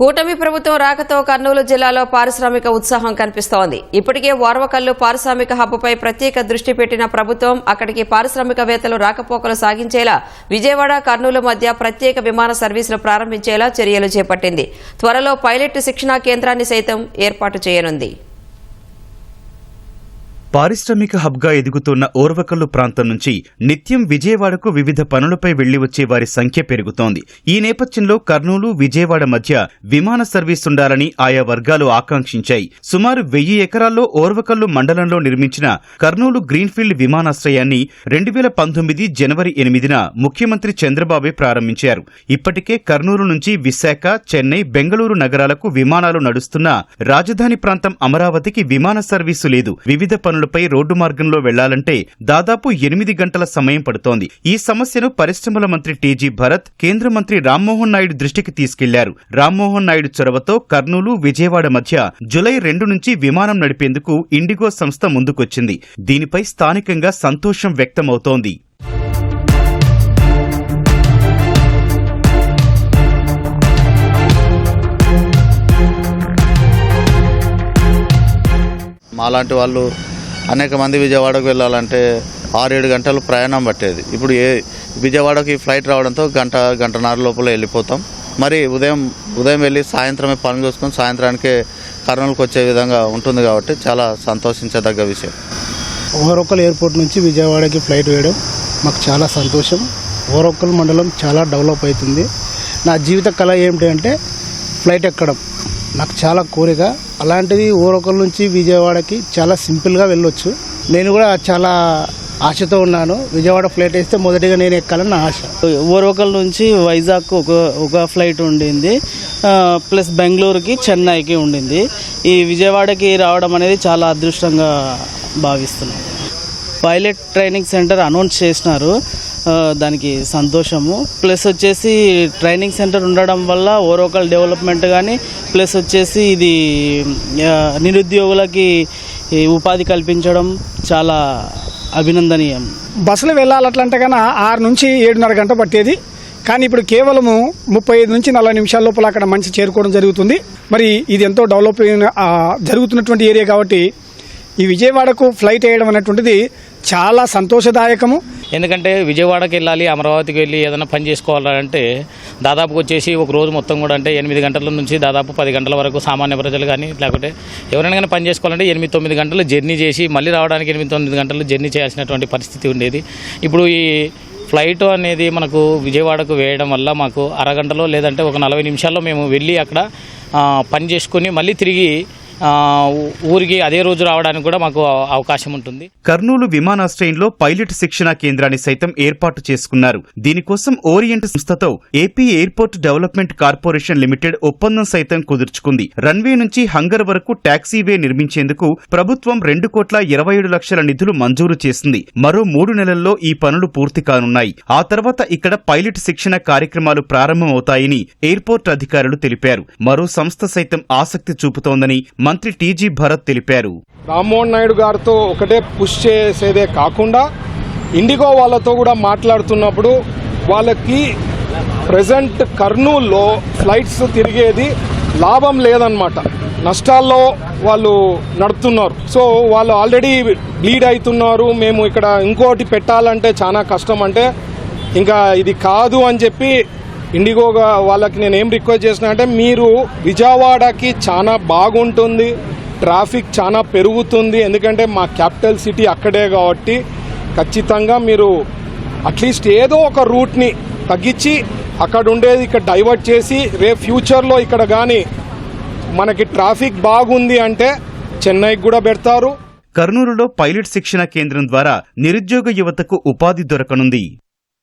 కూటమి ప్రభుత్వం రాకతో కర్నూలు జిల్లాలో పారిశ్రామిక ఉత్సాహం కనిపిస్తోంది. ఇప్పటికే వార్వకల్లు పారిశ్రామిక హబ్బుపై ప్రత్యేక దృష్టి పెట్టిన ప్రభుత్వం అక్కడికి పారిశ్రామికవేత్తలు రాకపోకలు సాగించేలా విజయవాడ కర్నూలు మధ్య ప్రత్యేక విమాన సర్వీసులు ప్రారంభించేలా చర్యలు చేపట్టింది. త్వరలో పైలట్ శిక్షణా కేంద్రాన్ని సైతం ఏర్పాటు చేయనుంది. పారిశ్రామిక హబ్గా ఎదుగుతున్న ఓర్వకల్లు ప్రాంతం నుంచి నిత్యం విజయవాడకు వివిధ పనులపై వెళ్ళి వచ్చే వారి సంఖ్య పెరుగుతోంది. ఈ నేపథ్యంలో కర్నూలు విజయవాడ మధ్య విమాన సర్వీస్ ఉండాలని ఆయా వర్గాలు ఆకాంక్షించాయి. సుమారు వెయ్యి ఎకరాల్లో ఓర్వకల్లు మండలంలో నిర్మించిన కర్నూలు గ్రీన్ఫీల్డ్ విమానాశ్రయాన్ని రెండు వేల పంతొమ్మిది జనవరి ఎనిమిదిన ముఖ్యమంత్రి చంద్రబాబే ప్రారంభించారు. ఇప్పటికే కర్నూలు నుంచి విశాఖ చెన్నై బెంగళూరు నగరాలకు విమానాలు నడుస్తున్నా రాజధాని ప్రాంతం అమరావతికి విమాన సర్వీసు లేదు. వివిధ వాహనాలపై రోడ్డు మార్గంలో వెళ్ళాలంటే దాదాపు ఎనిమిది గంటల సమయం పడుతోంది. ఈ సమస్యను పరిశ్రమల మంత్రి టీజీ భరత్ కేంద్ర మంత్రి రామ్మోహన్ నాయుడు దృష్టికి తీసుకెళ్ళారు. రామ్మోహన్ నాయుడు చొరవతో కర్నూలు విజయవాడ మధ్య జులై రెండు నుంచి విమానం నడిపేందుకు ఇండిగో సంస్థ ముందుకొచ్చింది. దీనిపై స్థానికంగా సంతోషం వ్యక్తమవుతోంది. మాలాంటి వాళ్ళు అనేక మంది విజయవాడకు వెళ్ళాలంటే ఆరేడు గంటలు ప్రయాణం పట్టేది. ఇప్పుడు ఏ విజయవాడకి ఫ్లైట్ రావడంతో గంట గంటన్నర లోపల వెళ్ళిపోతాం. మరి ఉదయం ఉదయం వెళ్ళి సాయంత్రమే పని చూసుకొని సాయంత్రానికే కర్నూలుకి వచ్చే విధంగా ఉంటుంది కాబట్టి చాలా సంతోషించదగ్గ విషయం. ఓరొక్కల్ ఎయిర్పోర్ట్ నుంచి విజయవాడకి ఫ్లైట్ వేయడం మాకు చాలా సంతోషం. ఓరొక్కల్ మండలం చాలా డెవలప్ అవుతుంది. నా జీవిత కళ ఏమిటి అంటే ఫ్లైట్ ఎక్కడం. నాకు చాలా కోరిక. అలాంటిది ఊరొకరి నుంచి విజయవాడకి చాలా సింపుల్గా వెళ్ళొచ్చు. నేను కూడా చాలా ఆశతో ఉన్నాను. విజయవాడ ఫ్లైట్ వేస్తే మొదటిగా నేను ఎక్కాలని ఆశ. ఓరోకల్ నుంచి వైజాగ్ ఒక ఒక ఫ్లైట్ ఉండింది. ప్లస్ బెంగళూరుకి చెన్నైకి ఉండింది. ఈ విజయవాడకి రావడం అనేది చాలా అదృష్టంగా భావిస్తున్నాను. పైలట్ ట్రైనింగ్ సెంటర్ అనౌన్స్ చేసినారు. దానికి సంతోషము. ప్లస్ వచ్చేసి ట్రైనింగ్ సెంటర్ ఉండడం వల్ల ఓరోకల్ డెవలప్మెంట్ కానీ ప్లస్ వచ్చేసి ఇది నిరుద్యోగులకి ఉపాధి కల్పించడం చాలా అభినందనీయం. బస్సులు వెళ్ళాలట్లంటే కన్నా ఆరు నుంచి ఏడున్నర గంట పట్టేది. కానీ ఇప్పుడు కేవలము ముప్పై ఐదు నుంచి నలభై నిమిషాల లోపల అక్కడ మంచి చేరుకోవడం జరుగుతుంది. మరి ఇది ఎంతో డెవలప్ అయిన జరుగుతున్నటువంటి ఏరియా కాబట్టి ఈ విజయవాడకు ఫ్లైట్ వేయడం అనేటువంటిది చాలా సంతోషదాయకము. ఎందుకంటే విజయవాడకి వెళ్ళాలి అమరావతికి వెళ్ళి ఏదైనా పని చేసుకోవాలంటే దాదాపు వచ్చేసి ఒక రోజు మొత్తం కూడా అంటే ఎనిమిది గంటల నుంచి దాదాపు పది గంటల వరకు సామాన్య ప్రజలు కానీ లేకపోతే ఎవరైనా కానీ పని చేసుకోవాలంటే ఎనిమిది తొమ్మిది గంటలు జర్నీ చేసి మళ్ళీ రావడానికి ఎనిమిది తొమ్మిది గంటలు జర్నీ చేయాల్సినటువంటి పరిస్థితి ఉండేది. ఇప్పుడు ఈ ఫ్లైట్ అనేది మనకు విజయవాడకు వేయడం వల్ల మాకు అరగంటలో లేదంటే ఒక నలభై నిమిషాల్లో మేము వెళ్ళి అక్కడ పని చేసుకొని మళ్ళీ తిరిగి ఊరికి అదే రోజు రావడానికి కూడా మాకు అవకాశం ఉంటుంది. కర్నూలు విమానాశ్రయంలో పైలట్ శిక్షణా కేంద్రాన్ని సైతం ఏర్పాటు చేసుకున్నారు. దీనికోసం ఓరియంట్ సంస్థతో AP airport development corporation limited ఒప్పందం సైతం కుదుర్చుకుంది. రన్వే నుంచి హంగర్ వరకు టాక్సీవే నిర్మించేందుకు ప్రభుత్వం రెండు కోట్ల ఇరవై ఏడు లక్షల నిధులు మంజూరు చేసింది. మరో మూడు నెలల్లో ఈ పనులు పూర్తి కానున్నాయి. ఆ తర్వాత ఇక్కడ పైలట్ శిక్షణ కార్యక్రమాలు ప్రారంభమవుతాయని ఎయిర్పోర్ట్ అధికారులు తెలిపారు. మరో సంస్థ సైతం ఆసక్తి చూపుతోందని మంత్రి టీజీ భరత్ తెలిపారు. రామ్మోహన్ నాయుడు గారితో ఒకటే పుష్ చేసేదే కాకుండా ఇండిగో వాళ్ళతో కూడా మాట్లాడుతున్నప్పుడు వాళ్ళకి ప్రజెంట్ కర్నూల్లో ఫ్లైట్స్ తిరిగేది లాభం లేదనమాట నష్టాల్లో వాళ్ళు నడుపుతున్నారు. సో వాళ్ళు ఆల్రెడీ బ్లీడ్ అవుతున్నారు మేము ఇక్కడ ఇంకోటి పెట్టాలంటే చాలా కష్టం అంటే ఇంకా ఇది కాదు అని చెప్పి ఇండిగోగా వాళ్ళకి నేను ఏం రిక్వెస్ట్ చేసిన అంటే మీరు విజయవాడకి చాలా బాగుంటుంది ట్రాఫిక్ చాలా పెరుగుతుంది ఎందుకంటే మా క్యాపిటల్ సిటీ అక్కడే కాబట్టి ఖచ్చితంగా మీరు అట్లీస్ట్ ఏదో ఒక రూట్ని తగ్గించి అక్కడ ఉండేది ఇక్కడ డైవర్ట్ చేసి రేపు ఫ్యూచర్లో ఇక్కడ కానీ మనకి ట్రాఫిక్ బాగుంది అంటే చెన్నైకి కూడా పెడతారు. కర్నూలులో పైలట్ శిక్షణ కేంద్రం ద్వారా నిరుద్యోగ యువతకు ఉపాధి దొరకనుంది.